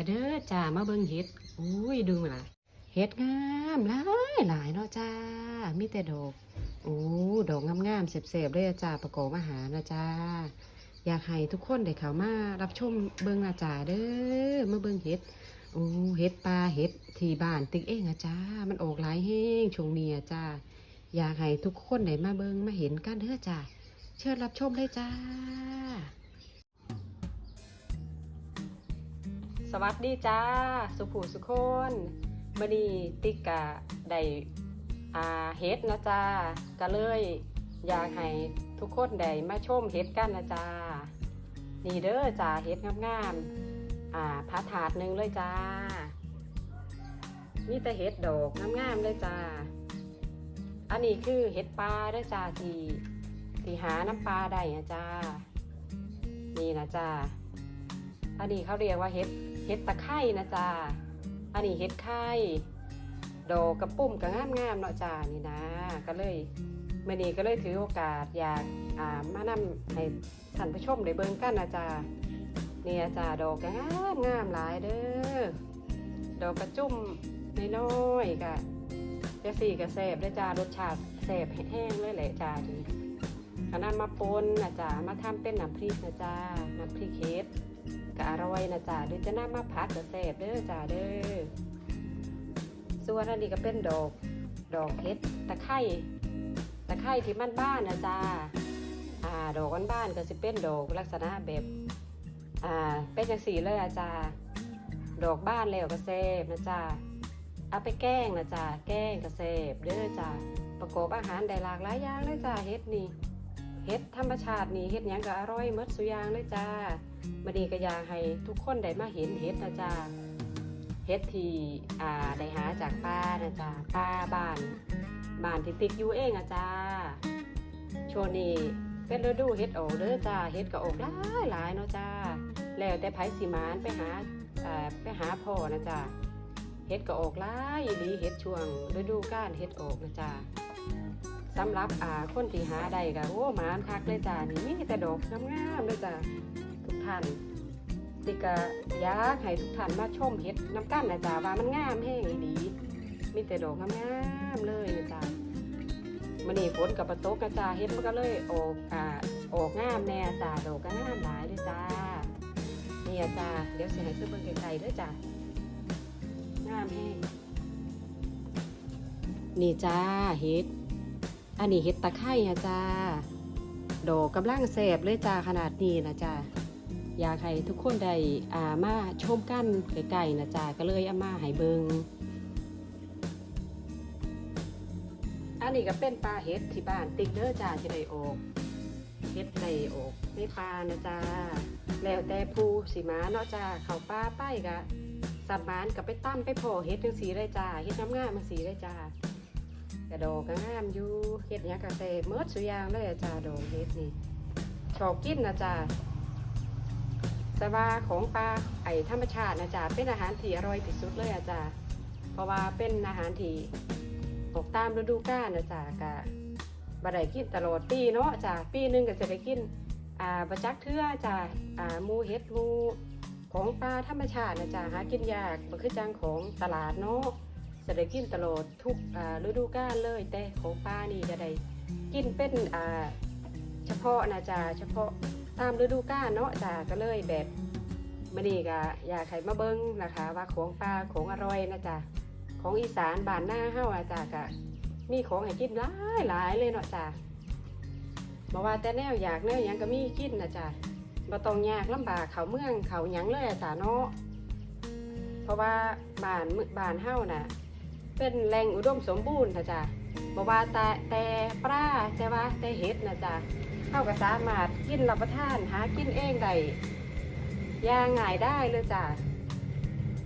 มาเด้อจ้ามาเบิ่งเห็ดอุ้ยดูมาล่ะเห็ดงามหลายหลายเนาะจ้ามีแต่ดอกโอ้ดอกงามๆเสบๆเลยจ้าประกอบอาหารนะจ้าอยากให้ทุกคนได้เข้ามารับชมเบิ่งอาจ้าเด้อมาเบิ่งเห็ดโอ้เห็ดปลาเห็ดที่บ้านติ๊กเองอะจ้ามันออกหลายแห้งช่วงนี้จ้าอยากให้ทุกคนได้มาเบิ่งมาเห็นกันเด้อจ้าเชิญรับชมเลยจ้า สวัสดีจ้า สุภูสุคนมื่อนี้ติ๊กะได้อาเฮ็ดนะจ้าก็เลยอยากให้ทุกคนได้มาชมเฮ็ดกันนะจ้านี่เด้อจ้าเฮ็ดงามๆอ่าพาถาดหนึ่งเลยจ้ามีแต่เฮ็ดดอกงามๆเลยจ้าอันนี้คือเฮ็ดปลาเด้อจ้าที่ที่หาน้ำปลาได้นะจ้านี่นะจ้าอันนี้เขาเรียกว่าเห็ด เห็ดตะไคร่นะจ๊ะอันนี้เห็ดไข่ดอกกระปุ่มกระงามงามๆเนาะจ้านี่นะ ก็เลยเมื่อนี้ก็เลยถือโอกาสอยากอ่ามานำให้ท่านผู้ชมได้เบิ่งกันนะจ้าเนี่ยจ้าดอกกระงามงามหลายเด้อดอกกระจุ่มน้อยๆกะจะสี่กระแสบได้จ้ารสชาติแสบแห้งเลยแหละจ้าดีอันนั้นมาปนนะจ้ามาทำเป็นน้ำพริกนะจ้าน้ำพริกเห็ด ก็อร่อยนะจ๊ะเดี๋ยวจะนำมาพัดกับแซ่บเด้อจ้าเด้อส่วนอันนี้ก็เป็นดอกดอกเห็ดตะไคร่ตะไคร่ที่มันบ้านนะจ๊ะอ่าดอกบ้านก็จะเป็นดอกลักษณะแบบอ่าเป็นจังสีเลยอะจ้าดอกบ้านแล้วก็แซ่บนะจ๊ะเอาไปแกล้งนะจ๊ะแกล้งก็แซ่บเด้อจ้าประกอบอาหารได้หลากหลายอย่างเลยจ้าเห็ดนี่เห็ดธรรมชาตินี่เห็ดยังก็อร่อยหมดสุยางเลยจ้า มื่อนี้ก็อยากให้ทุกคนได้มาเห็นเห็ดนะจ๊ะเห็ดที่อ่าได้หาจากป้านะจ๊ะป้าบ้านบ้านที่ติดอยู่เองอะจ้าช่วงนี้เป็นฤดูเห็ดออกเด้อจ้าเห็ดก็ออกหลายหลายเนาะจ้าแล้วแต่ไผสิมานไปหาไปหาพ่อนะจ๊ะเห็ดก็ออกหลายอีหลีเห็ดช่วงฤดูกาลเห็ดออกนะจ๊ะสำหรับอ่าคนที่หาได้ก็โอ้มานคักเลยจ้านี่มีแต่ดอกงามๆเลยจ้า ทุกท่านติกะอยากให้ทุกท่านมาชมเห็ดน้ำกันนะจ๊ะว่ามันงามแห้งอีดีมีแต่ดอกงามๆเลยนะจ๊ะมันนี่ฝนกับประตกนะจ๊ะเห็ดมันก็เลยออกอ่าออกงามแน่จ้ะดอกก็งามหลายเลยจ้านี่จ้าเดี๋ยวเสิให้ซื้อเบิ่งไกลๆเด้วยจ้างามแห้งนี่จ้าเห็ดอันนี้เห็ดตะไคร่ฮะจ้าดอกกำลังแสบเลยจ้าขนาดนี้นะจ้า อยากให้ทุกคนได้อ่ามาชมกันไกลๆนะจ้าก็เลยเอามาให้เบิงอันนี้ก็เป็นปลาเห็ดที่บ้านติ๊กเด้อจ้าที่ได้ออกเห็ดได้ออกในปลานะจ้าแล้วแต่ผู้สิมาเนาะจ้าเขาปลาป้าไปกะสับมานกับไปตั้มไปโผเห็ดจังสีเลยจ้าเห็ดน้ำงามังสีเลยจ้ากระโดกก็งามอยู่เฮ็ดหยังกะเตเมิดสุยางเลยจ้าดอกเฮ็ดนี่ชอบกินนะจ้า แต่ว่าของปลาไอธรรมชาตินะจ้าเป็นอาหารที่อร่อยที่สุดเลยอะจ้าเพราะว่าเป็นอาหารที่ออกตามฤดูกาลนะจ้ากะบ่ได้กินตลอดปีเนาะจ้าปีหนึงก็จะได้กินอ่าประจักเทื่อจ้าอ่าหมูเฮ็ดหมูของปลาธรรมชาตินะจ้าหากินยากบ่คือจังของตลาดเนาะจะได้กินตลอดทุกอ่าฤดูกาลเลยแต่ของป้านี่จะได้กินเป็นอ่าเฉพาะนะจ๊ะเฉพาะ ตามฤดูกาลเนาะจ้ะก็เลยแบบมื่อนี้ก็อยากให้มาเบิ้งนะคะว่าของปลาของอร่อยนะจ๊ะของอีสานบ้านหน้าเฮาอะจ้ะก็มีของให้กินหลายหลายเลยเนาะจ้ะบอกว่าแต่แนวอยากแนวยังก็มีกินนะจ๊ะบ่ต้องยากลำบากเขาเมืองเขาหยังเลยอะจ้ะเนาะเพราะว่าบ้านมึบ้านเฮาน่ะ เป็นแหล่งอุดมสมบูรณ์นะจ๊ะบอกว่าแต่แต่ปลาแต่ว่าแต่เห็ดนะจ๊ะ เข้ากับสามารถกินรับประทานหากินเองได้ย่างง่ายได้เลยจ้ะ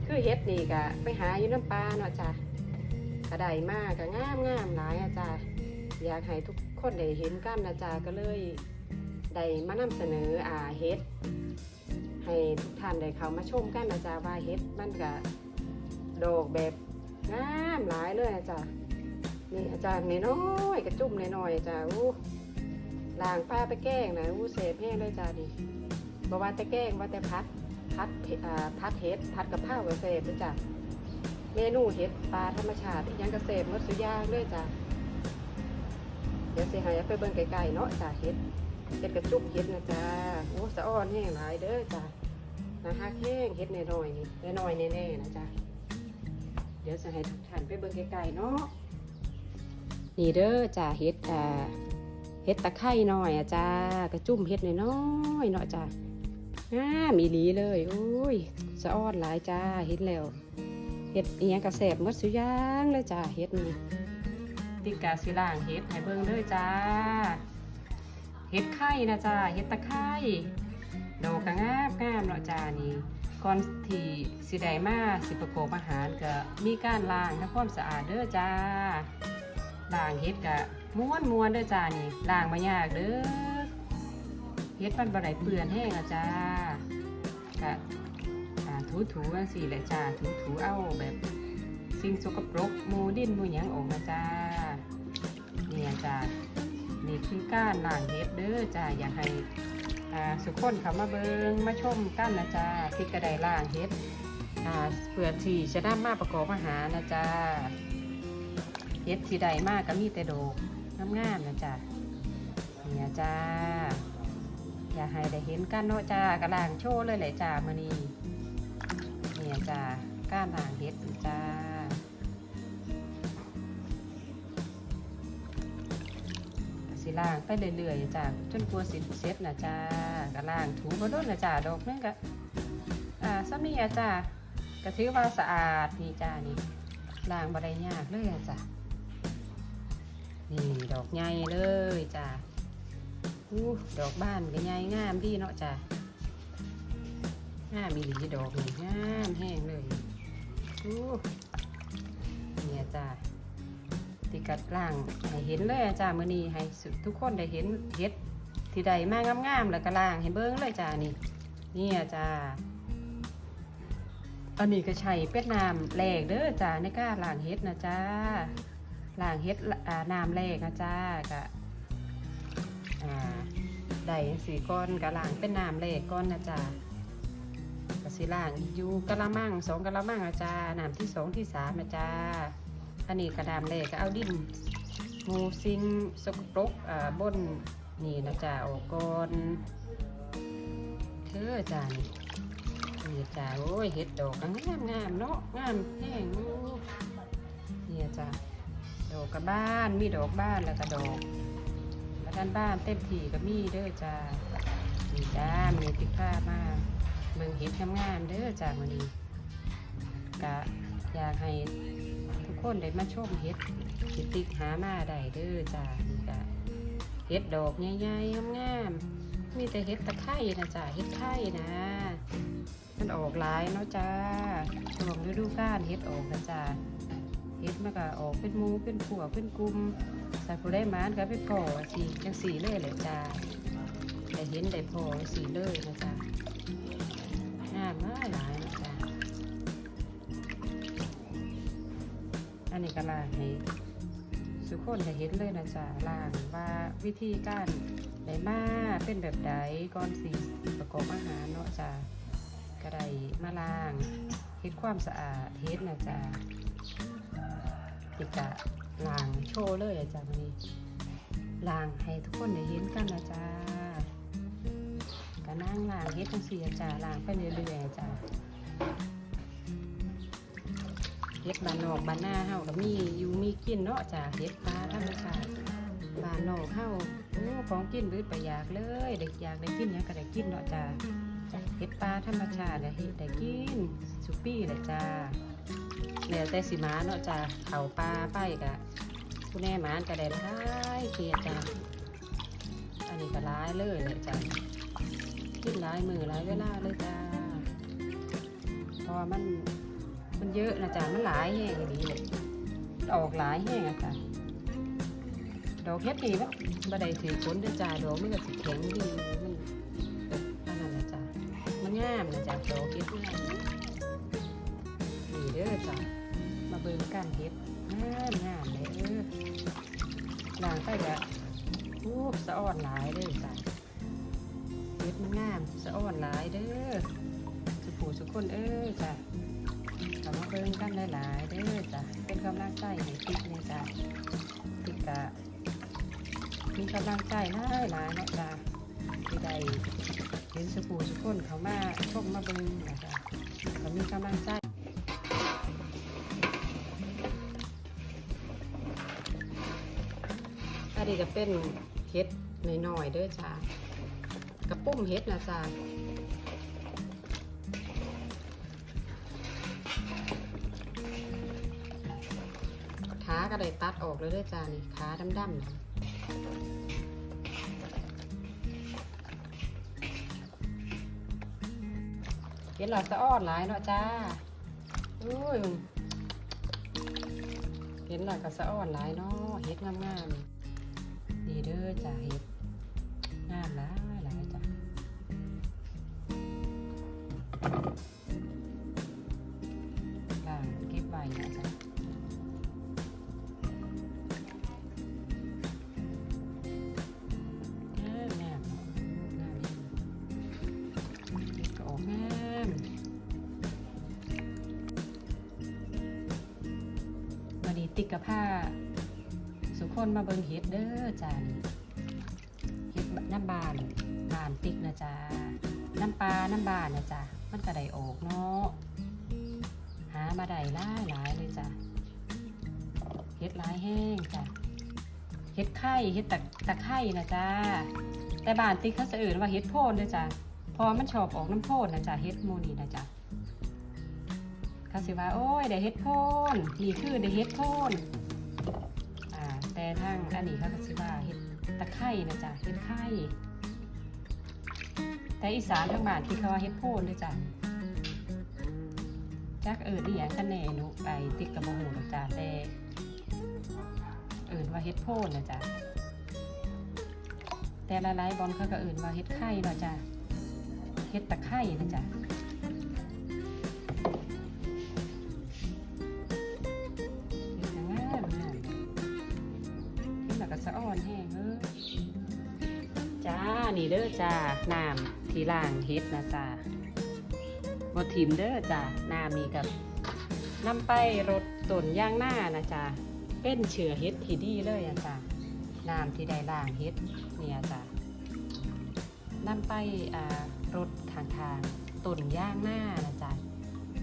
คือเห็ดนี่ก็ไปหาอยู่น้ำปลาเนาะจ้ะก็ไดมากก็งามงามหลายอะจ้ะอยากให้ทุกคนได้เห็นกันนะจ๊ะก็เลยได้มานำเสนออ่าเห็ดให้ทุกท่านได้เข้ามาชมกันนะจ๊ะว่าเห็ดมันก็ดอกแบบงามหลายเลยอาจารย์นี่อาจารย์น้อยกระจุ่มน้อยๆอาจารย์อู้ ล่างป้าไปแกล้งนะอู้เสพแห้งเลยจ้าดิบว่าแต่แกล้งว่าแต่พัดพัดเอ่าพัดเห็ดพัดกับข้าวกระเสบด้วยจ้ะเมนูเห็ดปลาธรรมชาติยังกระเสบมดสุย่างเลยจ้ะเดี๋ยวเสิใหายไปเบิ่งไกลๆเนาะจ้ะเห็ดเห็ดกระจุกเห็ดนะจ้ะโอ้สะอ้อนแห้งหลายเด้อจ้ะนะฮะแห้งเห็ดแน้อยๆนี่น้อยๆแน่ๆนะจ้ะเดี๋ยวจะให้ทุกท่านไปเบิ่งไกลๆเนาะนี่เด้อจ้ะเห็ดอ่า เฮ็ดตะไคร่หน่อยอะจ้ากระจุ่มเฮ็ดน้อยๆเนาะจ้าง่ามีหลีเลยโอ้ยสะอ้อนหลายจ้าเฮ็ดแล้วเฮ็ดอีหยังกระแสบหมดสุย่างเลยจ้าเฮ็ดนี่ติกาสิล่างเฮ็ดให้เบิ่งเลยจ้าเฮ็ดไข่นะจ้าเฮ็ดตะไคร่ดอกก็งามงามเนาะจ้านี่ก่อนที่สิได้มาสิประกอบอาหารก็มีการล้างทำความสะอาดเด้อจ้าล้างเฮ็ดกะ ม้วนม้วนเด้อจ้านี่ล้างมายากเด้อเฮ็ดมันบ่ได้เปื้อนแห้งอะจ้ากะถูถูๆจังซี่แหละจ้าถูถูๆเอาแบบสิ่งสกปรกหมูดินหมูหยังออกนะจ้าเนี่ยจ้านี่คือการล้างเฮ็ดเด้อจ้าอยากให้อ่าสุกคนเขามาเบิงมาชมกันนะจ้าที่กระไดล้างเฮ็ดอ่าเพื่อที่จะนำมาประกอบอาหารนะจ้าเฮ็ดสีใดมากก็มีแต่โดก งามๆนะจ๊ะเนี่ยจ้า อย่าให้ได้เห็นกันเนาะจ้ากระล่างโชว์เลยแหละจ้ามื้อนี้เนี่ยจ้าก้านล่างเฮ็ดจ้าสิล่างไปเรื่อยๆจ้าจนกลัวสิเสร็จนะจ้ากระล่างถูบ่โดนนะจ้าดอกนึงก็อ่าซ้ำนี่อะจ้าก็ถือว่าสะอาดนี่จ้านี่ล้างบ่ได้ยากเลยอะจ้า นี่ดอกใหญ่เลยจ้ะอู้ดอกบ้านก็ใหญ่งามดีเนาะจ้ะงามมีหลีดอกนี่งามแห้งเลยอู้เนี่ยจ้ะติกัดล่างให้เห็นเลยอะจ้ะมื้อนี้ให้สุทุกคนได้เห็นเห็ดที่ใดมากงามๆแล้วก็ล่างให้เบิ่งเลยจ้ะนี่เนี่ยจ้ะอันนี้ก็ใช้เป็ดน้ำแหลกเด้อจ้ะในก้าล่างเห็ดนะจ้า ล้างเฮ็ดอ่าน้ำแรกนะจ้าก็อ่าได้สีก้อนก็ล้างเป็นน้ำแรกก้อนนะจ้าก็สิล้างอยู่กะละมังสองกะละมังนะจ้าน้ำที่สองที่สามนะจ้าอันนี้กระดามแรกก็เอาดินมูซิงสกปรกอ่าบนนี่นะจ้าออกก่อนเธอจ้านี่นี่จ้าโอ้ยเฮ็ดดอกงามงามเนาะงามแห้งนี่จ้า ดอกกับบ้านมีดอกบ้านแล้วก็ดอกแล้วด้านบ้านเต็มที่ก็มีเด้อจ้านี่จ้ามีติดผ้ามาเมืองเห็ดงามๆเด้อจ้าวันนี้กะอยากให้ทุกคนได้มาชมเห็ดสิติกหามาได้เด้อจ้านี่กะเห็ดดอกใหญ่ๆงามๆมีแต่เห็ดตะไคร่นะจ้าเห็ดไข่นะมันออกหลายเนาะจ้าช่วงฤดูกาลเห็ดออกนะจ้า เฮ็ดมันก็ออกเป็นมูเป็นผัวเป็นกลุ่มใส่ผู้ได้มานก็เป็นพ่อสีจังสีเลยแหละจ้าได้เห็นได้พอสีเลยนะจ๊ะงามมากหลายนะจ๊ะอันนี้ก็ลาให้สุกคนได้เห็นเลยนะจ๊ะล่างว่าวิธีการได้มาเป็นแบบใดก่อนสีประกอบอาหารเนาะจ้ะก็ได้มาล้างเฮ็ดความสะอาดเฮ็ดนะจ๊ะ ติกะลางโชว์เลยอาจารย์วันนี้ลางให้ทุกคนได้เห็นกันนะจ๊ะก็นั่งลางเฮ็ดจังสี่อาจารย์ลางไปเรื่อยๆอาจารย์เฮ็ดบานนอกบานหน้าเฮาก็มีอยู่มีกินเนาะจ้ะเฮ็ดปลาธรรมชาติบานนอกเฮาโอ้ของกินบืดไปอยากเลยเด็กอยากได้กินหยังก็ได้กินเนาะจ้ะเฮ็ดปลาธรรมชาติได้เฮ็ดได้กินสุปี้เลยจ้า แล้วแต่สิมาเนาะจ้ะเขาปลาไปกะผู้แน่มานก็ได้ร้ายเกียจ้ะอันนี้ก็ร้ายเลยเลยจ้ะกินร้ายมือร้ายเวลาเลยจ้าเพราะมันมันเยอะนะจ้ะมันหลายแห้งอย่างนี้เลยออกหลายแห้งอะจ้ะดอกเฮ็ดนี่มันบ่ได้ถือผลเด้อจ้าดอกมันก็สิแข็งดีมันอันนั้นนะจ้ะมันงามนะจ้ะดอก เบิ่งกันเฮ็ดงามงามเลยเออล้างไปละโอ้สะอ่อนหลายเด้อจ้ะเฮ็ดงามสะอ่อนหลายเด้อสุผู้สุกคนเอ้ยจ้ะกลับมาเบิ่งกันหลายๆเด้อจ้ะเป็นกำลังใจให้ติ๊กเนี่ยจ้ะติ๊กกะมีกำลังใจหลายๆเนาะจ้ะที่ได้เห็นสุผู้สุกคนเขามาชมมาเบิ่งนะจ้ะก็มีกำลังใจ เป็นเห็ดน้อยๆเด้อจ้ากระปุ้มเห็ดนะจ้าขาก็ได้ตัดออกเลยเด้อจ้านี่ขาดำๆนะเห็ดหลอดสะอ้อนหลายเนาะจ้าอุ้ยเห็ดหลอดกับสะอ้อนหลายเนาะเห็ดงามๆ ดีเด้อจ้ะเห็ดงามหลายหลายจ้ะล่างเก็บไว้นะจ๊ะติกกับผ้าสุคนมาเบิงเฮ็ดเด้อจ้านี่ น้ำบานบานติ๊กนะจ้าน้ำปลาน้ำบานนะจ้ามันก็ได้ออกเนาะหามาได้หลายหลายเลยจ้าเฮ็ดลายแห้งจ้าเฮ็ดไข่เฮ็ดตะตะไคร่นะจ้าแต่บานติ๊กเขาจะเอื่นว่าเฮ็ดโพนด้อจ้าเพอมันชอบออกน้ำโพนนะจ้าเฮ็ดโมนี่นะจ้าเขาสิว่าโอ้ยได้เฮ็ดโพนนี่คือได้เฮ็ดโพนอ่าแต่ทางอันนี้เขาก็สิว่าเห็ด ตะไคร่นะจ๊ะเห็ดไข่แต่อีสานทางบ้านที่เขาว่าเห็ดโพนด้วยจ้ะจักเอิญนี่อย่างกันแน่หนุไปติดกับโมโหนะจ๊ะแต่เอิญว่าเห็ดโพนนะจ๊ะแต่หลายๆบอลเขาก็เอิญว่าเห็ดไข่นะจ้ะเห็ดตะไคร่นะจ๊ะ นี่เด้อจ้าน้ำที่ล่างเฮ็ดนะจ้าบดถิมเด้อจ้าน้ำนี่กับนำไปรดต้นย่างหน้านะจ้าเป็นเชื้อเฮ็ดที่ดีเลยอะจ้าน้ำที่ได้ล่างเฮ็ดเนี่ยจ้านำไปอ่ารดทางทางต้นย่างหน้านะจ้า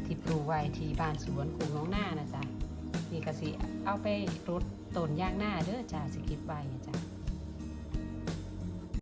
ที่ปลูกไว้ที่บ้านสวนกรุงน้องหน้านะจ้านี่ก็สิเอาไปรดต้นย่างหน้าเด้อจ้าสกิบไว้อะจ้า